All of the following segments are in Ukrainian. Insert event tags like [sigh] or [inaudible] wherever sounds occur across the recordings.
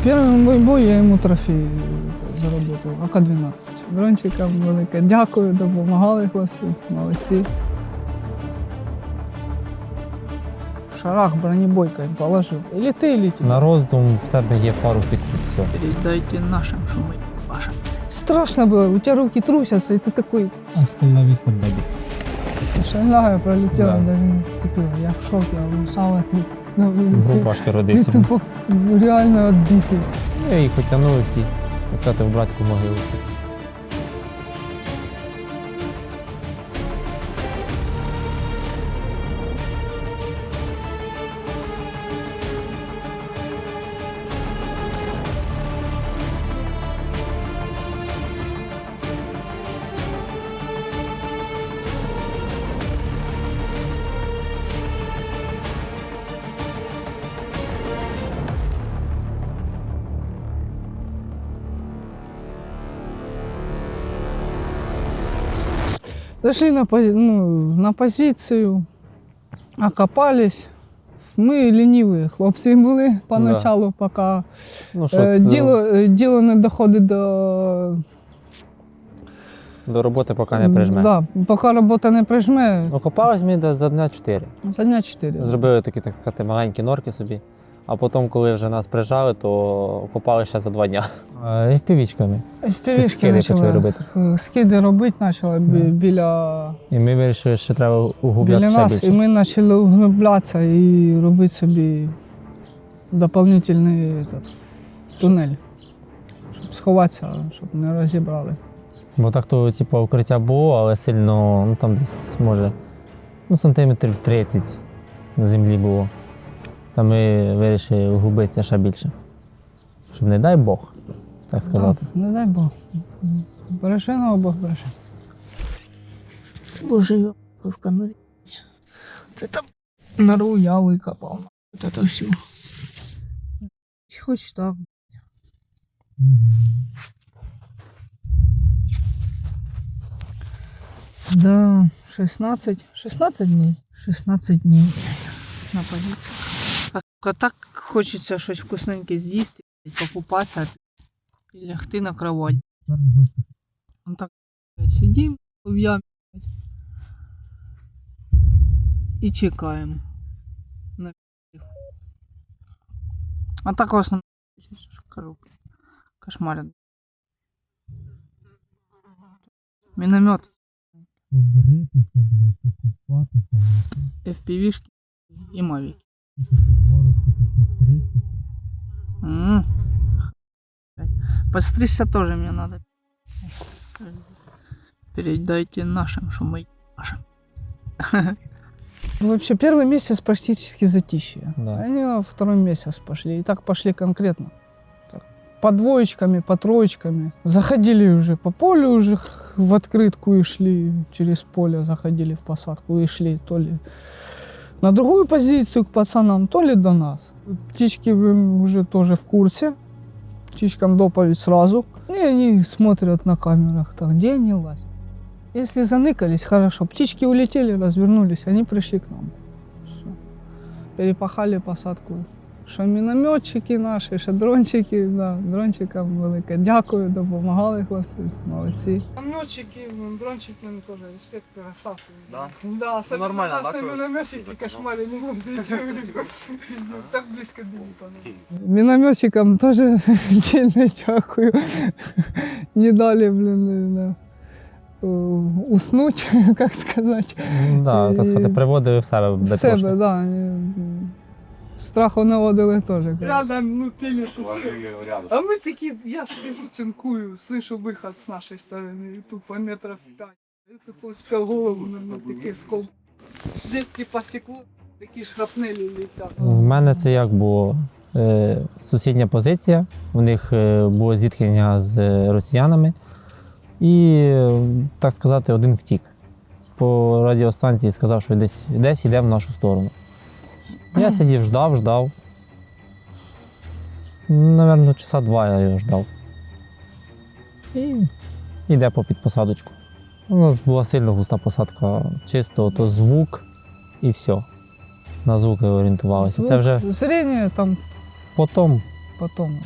В первому бой- бою я йому трофей заработав, АК-12. Дрончикам велике дякую, допомагали хлопці, молодці. Шарах бронебойкою положив. І літи, і літи. На роздум в тебе є пару секунд. Все. Передайте нашим, що ми вашим. Страшно було, у тебе руки трусяться, і ти такий. Остановись бебі. Шагая пролетіла, Да. навіть не зацепила. Я в шокі, я говорю, Сава, ти, ну, В ти, рубашки ти родився. тупо реально відбитий. Я їх потягнув всі, сказати, в братську могилу. Зашли на, пози- ну, на позицію, окопались. Ми ліниві хлопці були поначалу, поки Ну, е, щось, діло, е, діло не доходить до. До роботи поки не прижме. Да, поки робота не прижме, Окопались ми за дня 4. за дня 4. Зробили такі, так сказати, маленькі норки собі. А потім, коли вже нас прижали, то окопали ще за два дня. І впівічками. Впівішки скиди почали почали робити. робити. Скиди робити почали бі- біля, І ми вирішили, що треба углубляти біля ще нас, більше. і ми почали углублятися і робити собі дополнительний этот, тунель, щоб сховатися, щоб не розібрали. Бо так то, типу, укриття було, але сильно, ну там десь може, ну, сантиметрів 30 на землі було. Та ми вирішили углубитися ще більше. Щоб не дай Бог, так сказати. Да, не дай Бог. Бережи на Бог бережи. Боже, в конурі. Ти там нору я викопав. Вот это все. Хоч так. Да, 16. 16 днів. 16 днів на позиції. А так хочеться щось вкусненьке з'їсти, покупатися і лягти на кровать. Он так сидим в ямі і чекаємо. на всіх. А так в основному кажу, кошмарен. Міномет, Побритися, блядь, покупатися, FPV-шки і мавіки. М. Постричься тоже мне надо. Передайте нашим, что мы нашим. Ну, Вообще, первый месяц практически затишье. Да. Они на второй месяц пошли. И так пошли конкретно. Так, По двоечками, по троечками. Заходили уже по полю, уже в открытку и шли. Через поле заходили в посадку и шли то ли на другую позицию к пацанам, то ли до нас. Птички блин, уже тоже в курсе. Птичкам доповедь сразу. И они смотрят на камерах, так, где они лазят. Если заныкались, хорошо. Птички улетели, развернулись, они пришли к нам. Всё. Перепахали посадку. Що мінометчики наші, що дрончики, да, дрончикам велике дякую, допомагали хлопці, молодці. Мінометчики, дрончики теж респект, красавці. Да? Да, Це нормально, да, коли- мінометчики кошмарили [laughs] Так близько були. Мінометчикам теж [laughs] дільне дякую. Не дали, блин, на, уснуть, [laughs] як сказати. Ну, да, так сказати, приводили в себе В себе, трошки. да і, Страху наводили теж. Рядом, ну, пели тут. рядом. А мы такие, я ж сижу, цинкую, слышу выход с нашей стороны, и тупо метров пять. Я такой успел голову на, на такие скол. Здесь типа секло, такие шрапнели летят. В мене це як було? Е, сусідня позиція. У них е, було зіткнення з е, росіянами. І, е, так сказати, один втік. По радіостанції сказав, що десь, десь йде в нашу сторону. Я сидів, ждав, ждав. Наверно, часа два я його ждав. І йде по під посадочку. У нас була сильно густа посадка, чисто то звук і все. На звуки орієнтувалися. Це вже Зрение там потім потом.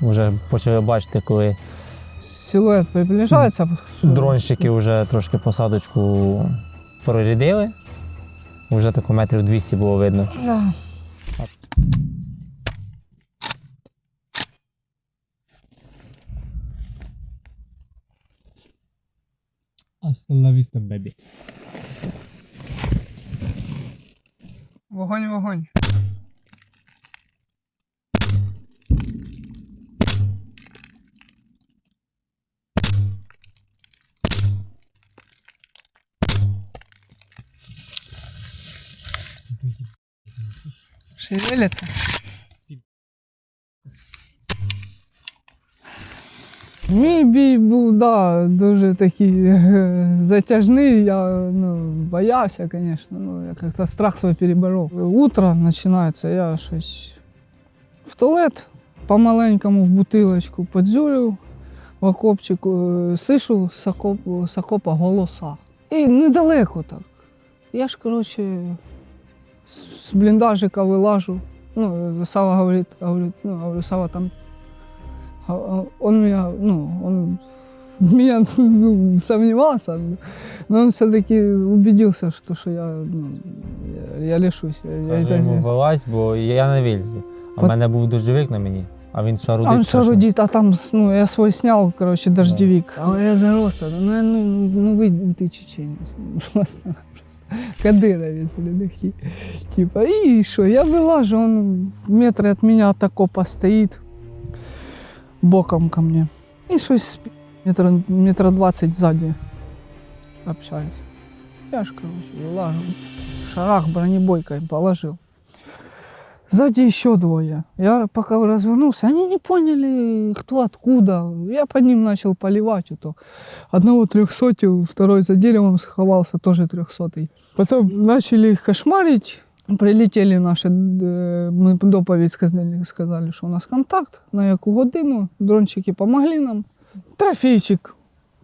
вже почали бачити, коли Силуэт приближается. дронщики вже трошки посадочку прорядили. Вже тако метрів 200 було видно. Да. Hasta la vista, baby. Вогонь, вогонь. Шевелится. Мій бій був, да, дуже такий [laughs] затяжний. Я ну, боявся, звісно. Ну, я як-то страх свій переборов. Утро починається, я щось в туалет помаленькому в бутилочку подзюрив в окопчику, е, сишу з окопа голоса. І недалеко так. Я ж, коротше, з- бліндажика вилажу. Ну, Сава говорить, говорить, ну, говорю, Сава там он меня, ну, он в меня ну, сомневался, но он все-таки убедился, что, что я, ну, я, я лишусь. Я, я йому вилазь, бо я не вилізу. А в От- мене був дождевик на мені, а він шарудить. а он страшно. шарудит, а там, ну, я свой снял, короче, дождевик. А я за роста, ну, я, ну, ну, вы, ты чеченец, [laughs] просто, просто кадыровец, такие. Типа, и что, я вылажу, он в метре от меня от окопа стоит, боком ко мне. И что метра, метра двадцать сзади общается. Я ж, короче, вылажу, шарах бронебойкой положил. Сзади еще двое. Я пока развернулся, они не поняли, кто откуда. Я по ним начал поливать. Это. Одного трехсотил, второй за деревом сховался, тоже трехсотый. Потом начали их кошмарить. Прилетели наші, е, ми доповідь сказали, сказали, що у нас контакт, на яку годину. Дрончики помогли нам. Трофейчик.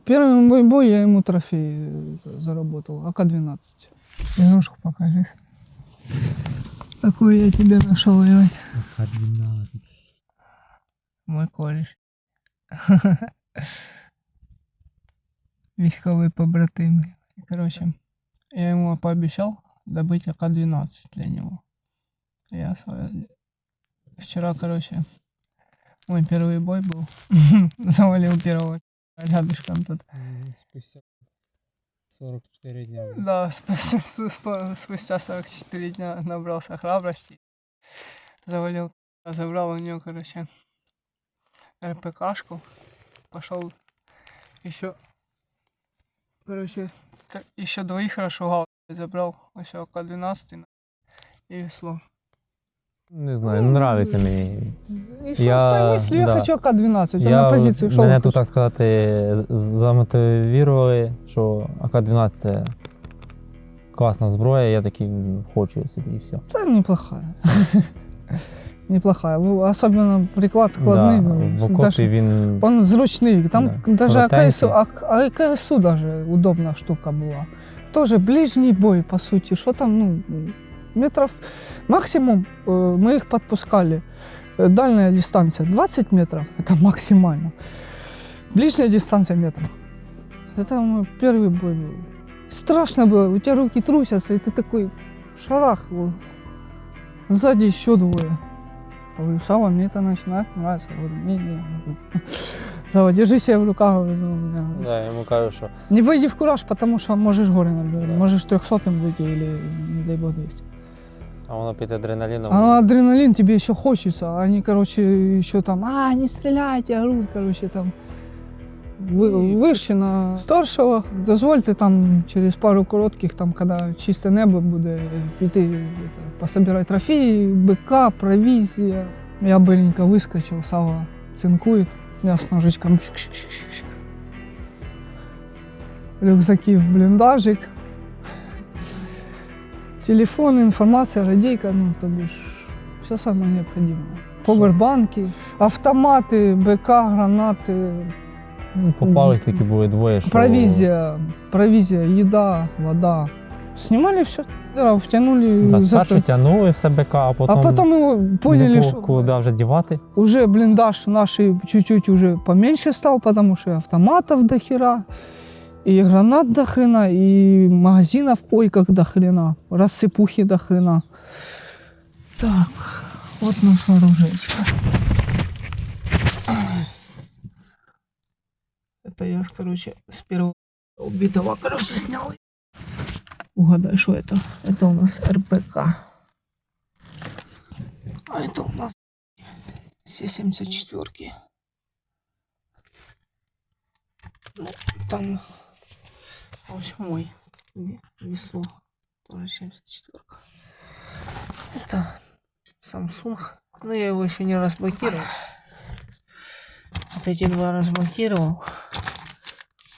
Мой бой я ему трофей э, заработал, АК-12. Игрушку покажи. Какую я тебе нашел, Иван? Х-12. Мой кореш. [laughs] Військовий побратим. Короче, я ему пообещал добыть АК-12 для него. Я вчера, короче, мой первый бой был. [laughs] Завалил первого рядышком тут. Спустя 44 дня. Да, спустя, спустя- спустя 44 дня набрался храбрости. Завалил, забрал у нее, короче, РПКшку. Пошел еще, короче, еще двоих расшугал. Забрал еще АК-12 и весло. Не знаю, не нравиться мені. И что Я- с той мыслью? Я да. хочу АК-12. Я, на позицию шел. Мене тут, так сказати, замотивували, що АК-12 це класна зброя, я такий хочу собі і все. Да, неплохая. [laughs] неплохая. Особенно приклад складный. Да, в окопі він Он зручний. Там Да. АКСу, АКСу даже удобна штука була. Тоже ближний бой, по сути. Что там, ну, метров максимум э, мы их подпускали. Э, Дальняя дистанция 20 метров, [laughs] это максимально. Ближняя дистанция метров. Это мой первый бой был. Страшно было, у тебя руки трусятся, и ты такой шарах. его. Сзади еще двое. Я говорю, Сава, мне это начинает нравиться. Я говорю, не, не. [laughs] Сава, держи себя в руках. Говорю, ну, меня- да, я йому кажу, що Не выйди в кураж, потому что можешь горе набирать. Да. Можешь трехсотым выйти или, не дай бог, 200. а воно під адреналіном. А адреналин тебе еще хочется. а Они, короче, еще там, а, не стреляйте, орут, короче, там. Ви, вище на старшого. Дозвольте там через пару коротких, там, коли чисте небо буде, піти это, пособирати трофеї, БК, провізія. Я быренько выскочил, Сава цинкует. Я с ножичком шик-шик-шик-шик. Рюкзаки в блиндажик. Телефон, информация, радейка, ну, то бишь, все самое необходимое. Повербанки, автоматы, БК, гранаты, Ну, Попались такі були двоє, що провизия, провизия, еда, вода. Снимали все втянули Да, за спершу тягнули все БК, а потім, А потом его поняли, не було что куди вже дівати. уже блиндаж наш чуть-чуть уже поменьше стал, потому что и автоматов до хера, и гранат до хрена, и магазинов, ой, как до хрена, рассыпухи до хрена. Так, вот наша оружейка. Это я, короче, с первого убитого, короче, снял. Угадай, что это? Это у нас РПК. А это у нас все 74 Ну, там, в общем, мой весло тоже 74 Это Samsung. Но я его еще не разблокировал. Вот эти два разблокировал.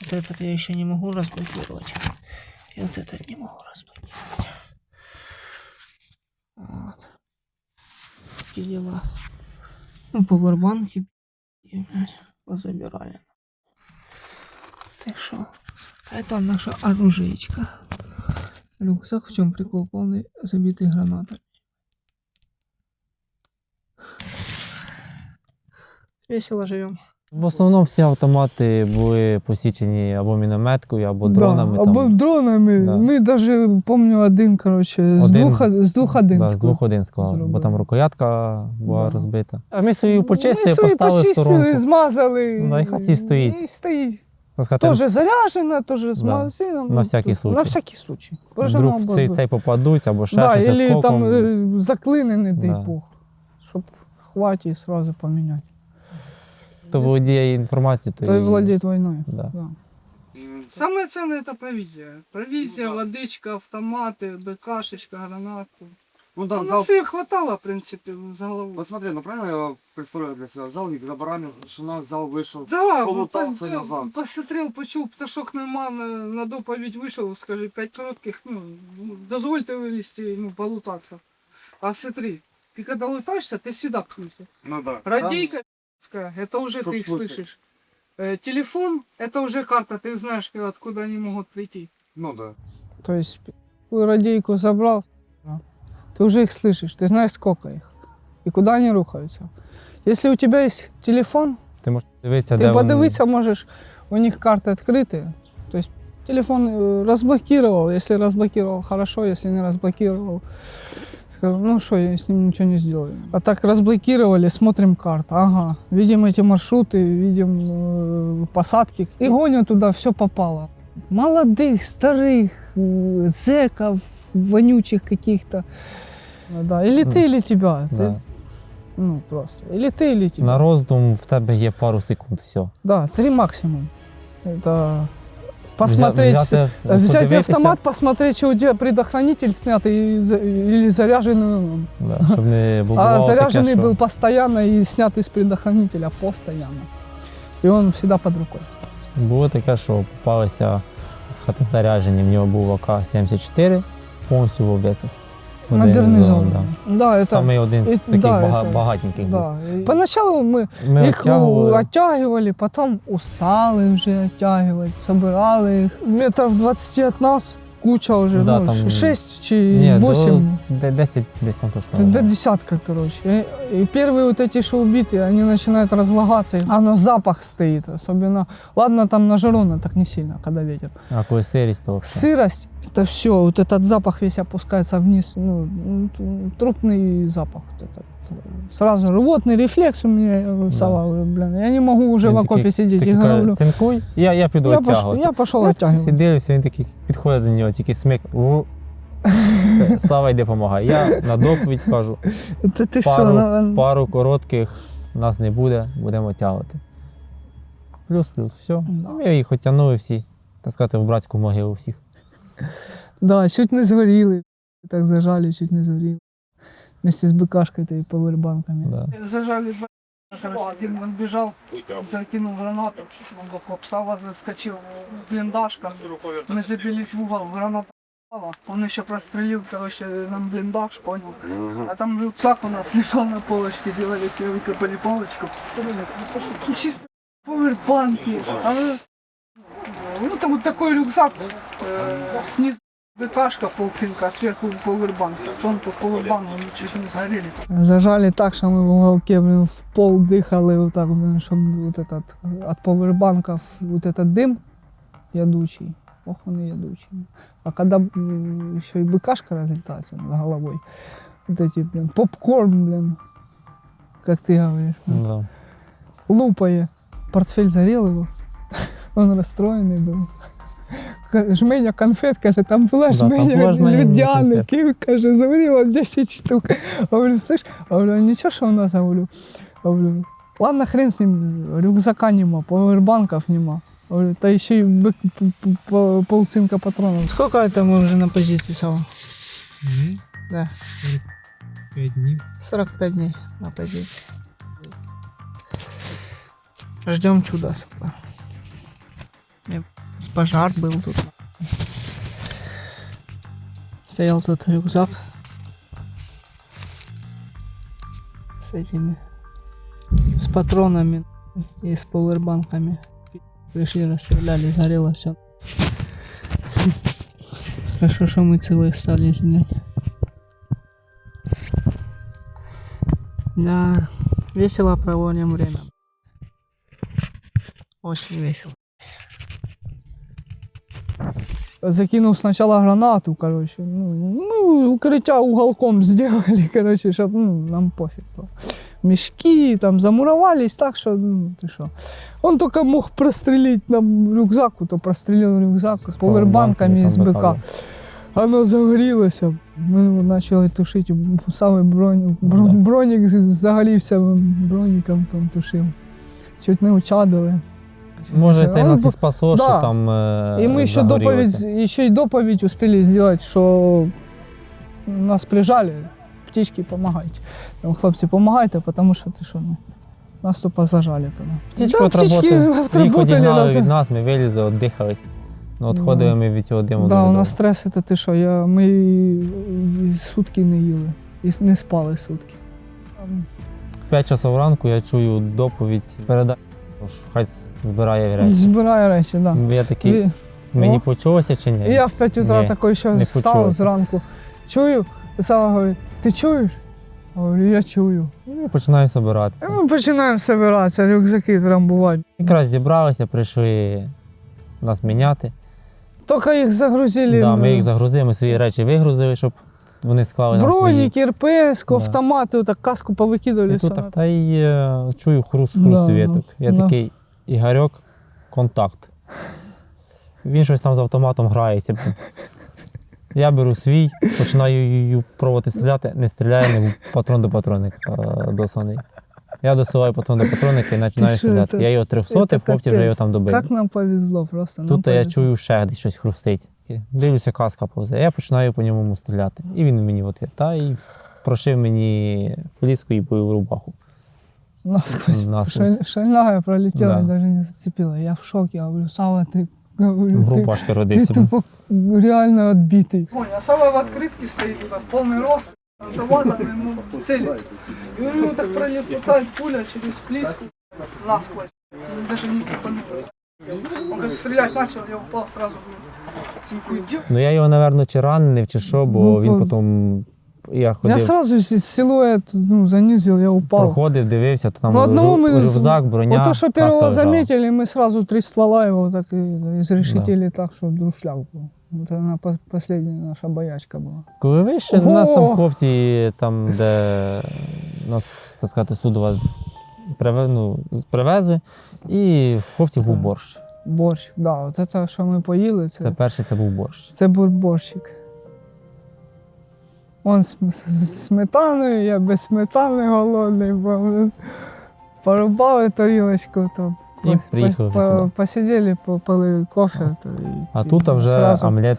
Вот этот я еще не могу разблокировать. И вот этот не могу разблокировать. Вот. Такие дела. Ну, пауэрбанки и, блядь, позабирали. Так что, это наша оружейка. Рюкзак, в чем прикол? Полный забитый гранатами. Весело живем. В основному всі автомати були посічені або мінометкою, або дронами. Да, там. або дронами. Да. Ми даже, помню, один, короче, з Один- двох, з двох один Да, з склав. двох один склав, бо зробили. там рукоятка була Да. розбита. А ми свою почистили, Ми свої поставили в почистили, сторонку. змазали. Ну, і хай собі стоїть. І стоїть. Так сказати, Тоже заряжена, тоже з Да. магазином. На всякий случай. На всякий случай. Бажано Вдруг було цей, б. цей попадуть або ще да, щось или осколком. там э, заклинений, дай Да. Бог. Щоб хватить і сразу поміняти. Хто володіє інформацією, то Той і- владеет войной. Да. Да. Самое ценное это провизия. Провизия, водичка, автоматы, БКшечка, гранаты. Ну да, зал... нас ее хватало, в принципе, за голову. Вот смотри, ну правильно я представляю для себя? Зал их забаранил, что нас зал вышел. Да, Полутался пос- назад. посмотрел, почув, пташок нема, на, на доповідь вийшов, скажи, п'ять коротких, ну, ну, дозвольте вилізти, ну, полутаться. А смотри, ты когда лутаешься, ты всегда пшуйся. Ну да. Радийка, п***ская, это уже Чтоб ты их слышать. слышишь. Э, телефон, это уже карта, ты знаешь, откуда они могут прийти. Ну да. То есть радейку забрал, да, ты уже их слышишь, ты знаешь, сколько их и куда они рухаются. Если у тебя есть телефон, Ти можеш дивитися, ты де вони- подивиться можешь, у них карты открыты. То есть телефон э, разблокировал, если разблокировал, хорошо, если не разблокировал, сказал, ну что, я с ним ничего не сделаю. А так разблокировали, смотрим карту, ага, видим эти маршруты, видим э, посадки, и гонят туда, все попало. Молодых, старых, э, зэков, вонючих каких-то. Ну Да, или ты, или тебя. Ты- Да. ну, просто. Или ты, или тебя. На роздум в тебе є пару секунд, все. Да, три максимум. Это посмотреть, Взяти, э, взять подивитися, автомат, посмотреть, что у тебя предохранитель снят и, за- или заряженный. он. Да, щоб не було [laughs] А таке, заряженный що- был постоянно и снят из предохранителя постоянно. И он всегда под рукой. Було таке, що попалися з хати заряджені, в нього був АК-74, повністю в обвесах. Модернизованный. Да, это... Саме один і- з таких да, бага- это- багатеньких був. Да. и Поначалу мы Ми их оттягували. оттягивали, потом устали уже оттягивать, собирали их. Метров 20 от нас куча уже, Да, ну, там- 6 чи Ні, 8. до, де- 10 десь там точно. До, десятка, короче. И, первые вот эти, что убитые, они начинают разлагаться. Оно запах стоит, особенно. Ладно, там на жару, но так не сильно, когда ветер. А коли сирість, то. Сырость, это все, вот этот запах весь опускается вниз, ну, ну, трупный запах. Вот этот. Сразу рвотный рефлекс у меня, я говорю, Да. Сава, говорю, блин, я не могу уже Він в окопе такий- сидеть. Такий Я каже, говорю, цинкуй, я, я піду я, пош, оттягувати. я пошел Я оттягивать. дивився, він такий підходить до нього, тільки смик. «У». [laughs] Слава йде допомагає. Я на доповідь кажу, Это ты что? пару, ну, пару коротких нас не буде, будемо тягувати. Плюс-плюс, все. Да. Ми їх отягнули всі, так сказати, в братську могилу всіх. Да, чуть не сгорели. Так зажали, чуть не сгорели. Вместе с БКшкой-то и пауэрбанками. Да. Зажали два. Короче, один отбежал, закинул гранату, он в окоп. Сава заскочил в блиндажка. Мы забились в угол, граната попала. Он еще прострелил, короче, нам блиндаж, понял. А там рюкзак у нас [laughs] лежал на полочке, сделали себе, выкопали полочку. Ну, Чисто повербанки. А мы- Ну, там вот такой рюкзак, э, снизу БКшка полцинка, а сверху повербанк. Тон по повербану, они чуть не сгорели. Зажали так, що ми в уголке, блин, в пол дихали, вот так, блин, щоб вот этот, от повербанков вот этот дым ядучий, ох, он и ядучий. А когда м, еще и быкашка разлетается над головой, вот эти, блин, попкорн, блин, как ты говоришь, блин, Да. лупая. Портфель зарел его, он расстроенный был. жменя конфет, каже, там була жменя людяників, каже, заварила 10 штук. Говорю, слышь, говорю, «А нічого, що вона заварю. Говорю, ладно, хрен з ним, рюкзака нема, повербанків нема. Говорю, та ще й полцинка патронів. Скільки это ми вже на позиції цього? Mm -hmm. Да. 45 днів. 45 днів на позиції. Ждем чуда, сука. Yep с пожар был тут. Стоял тут рюкзак с этими, с патронами и с пауэрбанками. Пришли, расстреляли, сгорело все. Хорошо, что мы целые стали, блядь. Да, весело проводим время. Очень весело. Закинув сначала гранату, короче. Ну, ну укриття уголком сделали, [laughs] короче, щоб ну, нам пофіг було. Мешки там замуровались так, що ну, ти що. Он только мог прострелить нам рюкзаку, то прострелил рюкзак з повербанками з БК. Оно загорілося. Ми почали тушити. Саме бронь, бронь, бронік загорівся броніком там тушив. Чуть не учадили. Може, це нас і спасло, Да. що там. е, І ми ще доповідь, ще й доповідь успіли зробити, що нас прижали, птички допомагайте. Там, хлопці, допомагайте, тому що ти що, ну, нас тупо зажали тоді. Птички Да. [laughs] Їх отработали від нас, ми вилізли, віддихались. Ну, Да. ми від цього диму. Да, у нас стрес, це ти що, я, ми і сутки не їли. І не спали сутки. В 5 часов ранку я чую доповідь. Передай, хай збирає речі. Збираю речі, так. Да. Я такий, І- мені О. почулося чи ні? І я в 5 утра такий ще почулося. зранку. Чую, і Сава говорить, ти чуєш? Говорю, я чую. І починаю І збиратися. ми починаємо збиратися, рюкзаки трамбувати. Якраз зібралися, прийшли нас міняти. Тільки їх загрузили. Да, ми їх загрузили, ми свої речі вигрузили, щоб вони склали нам свої. Броніки, РПС, автомати, так каску повикидали. І все. тут так, та й е, чую хруст хруст Да, віток. Я да. такий Ігорьок, контакт. Він щось там з автоматом грається. Я беру свій, починаю її пробувати стріляти, не стріляє, не патрон до патронника е, досаний. Я досилаю патрон до патронника і починаю що, стріляти. це- Я його 300, це хлопці вже капець. його там добили. Як нам повезло просто. нам Тут я повезло. чую ще десь щось хрустить Дивлюся, каска повзе. Я починаю по ньому стріляти. І він мені в ответ. Та і прошив мені фліску і бойову рубаху. Насквозь. Насквозь. Шаль- Шальная пролетела, Да. даже не зацепила. Я в шоке. Я говорю, Сава, ты, говорю, В ты, рубашці ты родився. тупо реально отбитый. Понял, а Сава в открытке стоит туда, в полный рост, автоматом ему целится. И у него так пролетает пуля через флиску насквозь. Он даже не цепануло. Он как стрелять начал, я упал сразу. блин, Цинкую. Дё- Ну я його, напевно, чи ранив, чи що, бо Ну, він бо- потім. Я ходив, Я сразу с- силуэт ну, занизил, я упал. проходив, дивився, то там Ну, одного рю- ми- рюкзак, броня. Вот то, что каска первого лежала. заметили, мы сразу три ствола его так и изрешетили так, что друшляк был. Вот она по- последняя наша боячка была. Коли вище, у нас там Ого! хлопці, там, де нас, так сказати, судова приве- ну, привезли, і в хлопців був борщ. Борщ, да, от це, що ми поїли, це, Це перший це був борщ. це був борщик. Он з, з- з сметаною, я без сметани голодний, бо блин, порубали тарілочку, то І пос- приїхали вже сюди. посиділи, попили кофе. То, і, А і тут вже зразу. омлет.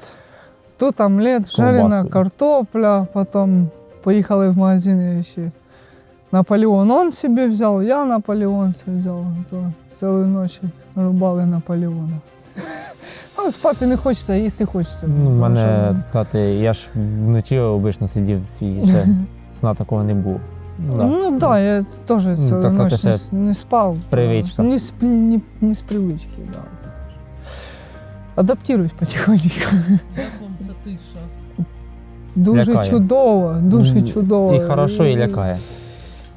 Тут омлет, жарена картопля, потом поїхали в магазин ще. Наполеон он себе взял, я Наполеон себе взял. То цілу ніч рубали Наполеона. [laughs] Ну, спати не хочеться, а їсти хочеться. Ну, мене, що- сказати, я ж вночі обично сидів і ще [laughs] сна такого не було. Ну, да. Ну так, да, я теж цілу так сказати, не, не спав. привичка. Не з, не, не з привички, да. Адаптируюсь потихонечку. Як вам ця тиша? Дуже Лякає. чудово, дуже чудово. І хорошо, і лякає.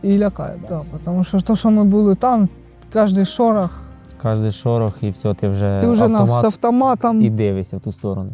І лякає, так. тому що то, що ми були там, кожен шорох, Кожен шорох і все, ти вже ти вже на, з автоматом і дивишся в ту сторону.